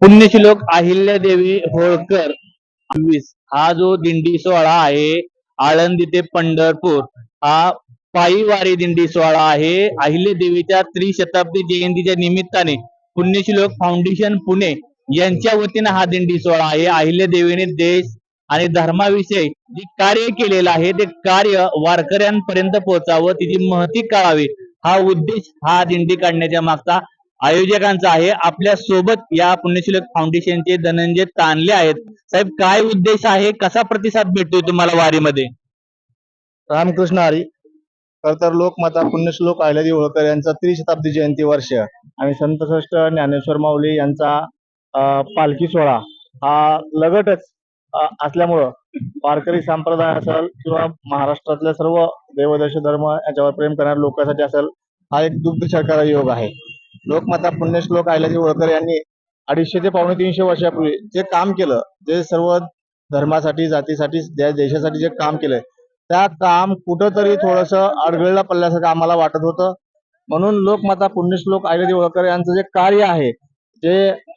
पुण्यश्लोक अहिल्यादेवी होळकर. वीस. हा जो दिंडी सोहळा आहे आळंदी ते पंढरपूर हा पायी वारी दिंडी सोहळा आहे. अहिल्यादेवीच्या त्रिशताब्दी जयंतीच्या निमित्ताने पुण्यश्लोक फाउंडेशन पुणे यांच्या वतीने हा दिंडी सोहळा आहे. अहिल्यादेवीने देश आणि धर्माविषयी जे कार्य केलेलं आहे ते कार्य वारकऱ्यांपर्यंत पोहोचावं तिची महती कळावी. हा उद्देश हा दिंडी काढण्याच्या मागचा आयोजकांचा आहे. आपल्यासोबत या पुण्यश्लोक फाउंडेशनचे धनंजय तानले आहेत. साहेब काय उद्देश आहे? कसा प्रतिसाद भेटतोय तुम्हाला वारीमध्ये? रामकृष्ण हरी. खर तर लोकमाता पुण्यश्लोक अहिल्यादेवी होळकर यांचा त्रिशताब्दी जयंती वर्ष. आणि संतश्रेष्ठ ज्ञानेश्वर माऊली यांचा पालखी सोहळा हा लगटच असल्यामुळं वारकरी संप्रदाय असेल किंवा महाराष्ट्रातल्या सर्व देवदर्श धर्म याच्यावर प्रेम करणाऱ्या लोकांसाठी असेल हा एक दुग्ध शर्करा योग आहे. लोकमाता पुण्यश्लोक आयलाजी होळकर यांनी अडीचशे ते पावणे तीनशे वर्षापूर्वी जे काम केलं जे सर्व धर्मासाठी जातीसाठी देशासाठी जे काम केलंय त्या काम कुठंतरी थोडस अडगळला पडल्यासारखं आम्हाला वाटत होतं. म्हणून लोकमाता पुण्यश्लोक आयलाजी होळकर यांचं जे कार्य आहे जे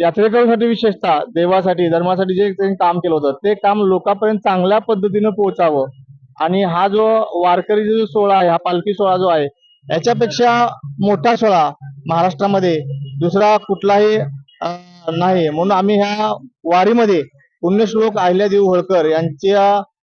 यात्रेकरूसाठी विशेषतः देवासाठी धर्मासाठी जे त्यांनी काम केलं होतं ते काम लोकांपर्यंत चांगल्या पद्धतीनं पोहोचावं. आणि हा जो वारकरी जो सोहळा आहे हा पालखी सोहळा जो आहे याच्यापेक्षा मोठा सोहळा महाराष्ट्रामध्ये दुसरा कुठलाही नाही. म्हणून आम्ही ह्या वारीमध्ये पुण्यश्लोक अहिल्यादेवी होळकर यांच्या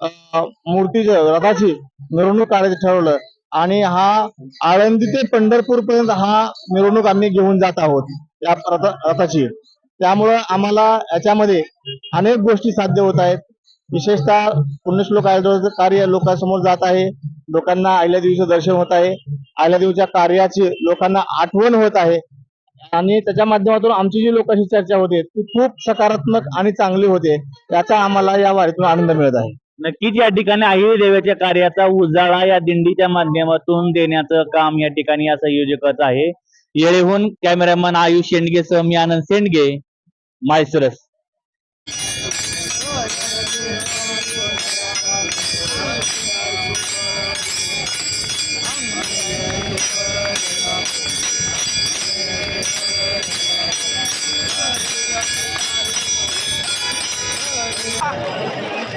अं, मूर्तीचं रथाची मिरवणूक काढायचं ठरवलं. आणि हा आळंदी ते पंढरपूर पर्यंत हा मिरवणूक आम्ही घेऊन जात आहोत या रथाची. त्यामुळं आम्हाला याच्यामध्ये अनेक गोष्टी साध्य होत आहेत. विशेषतः पुण्यश्लोक अहिल्यादेवीचं कार्य लोकांसमोर जात आहे. लोकांना अहिल्यादेवीचं दर्शन होत आहे. अहिल्यादेवीच्या कार्याची लोकांना आठवण होत आहे. आणि त्याच्या माध्यमातून आमची जी लोकांशी चर्चा होते ती खूप सकारात्मक आणि चांगली होते. याचा आम्हाला या वारीतून आनंद मिळत आहे. नक्कीच या ठिकाणी अहिल्या देवाच्या कार्याचा उजाळा या दिंडीच्या माध्यमातून देण्याचं काम या ठिकाणी या संयोजकाचं आहे. येळेहून कॅमेरामन आयुष शेंडगे सह मी आनंद शेंडगे मायसरस.